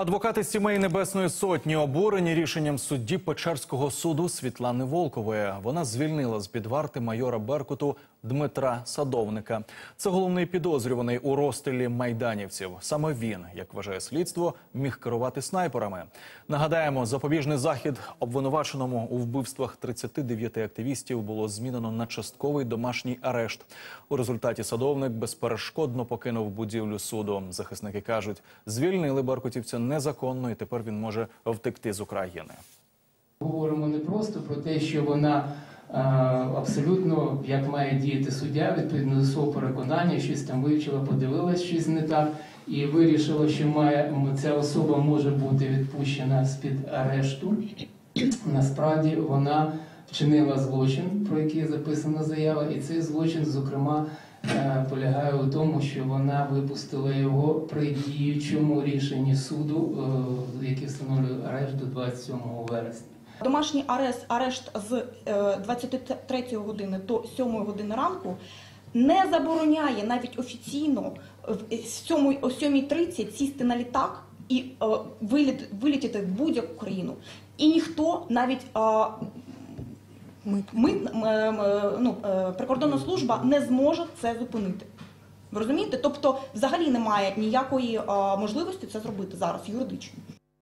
Адвокати сімей Небесної Сотні обурені рішенням судді Печерського суду Світлани Волкової. Вона звільнила з під варти майора Беркуту Дмитра Садовника. Це головний підозрюваний у розстрілі майданівців. Саме він, як вважає слідство, міг керувати снайперами. Нагадаємо, запобіжний захід обвинуваченому у вбивствах 39 активістів було змінено на частковий домашній арешт. У результаті садовник безперешкодно покинув будівлю суду. Захисники кажуть, звільнили беркутівця незаконно, і тепер він може втекти з України. Говоримо не просто про те, що вона е, абсолютно як має діяти суддя, відповідно до свого переконання, щось там вивчила, подивилась щось не так і вирішила, що має ця особа може бути відпущена з під арешту. Насправді вона вчинила злочин, про який записана заява, і цей злочин, зокрема, е, полягає у тому, що вона випустила його при діючому рішенні суду, е, який встановлює арешт до 27 вересня. Домашній арешт, арешт з е, 23 години до 7 години ранку не забороняє навіть офіційно в 7, о 7.30 сісти на літак і е, виліт, вилітіти в будь-яку країну. І ніхто навіть е, ми, ми, е, ну, е, прикордонна служба не зможе це зупинити. Ви розумієте? Тобто, взагалі немає ніякої можливості це зробити зараз юридично.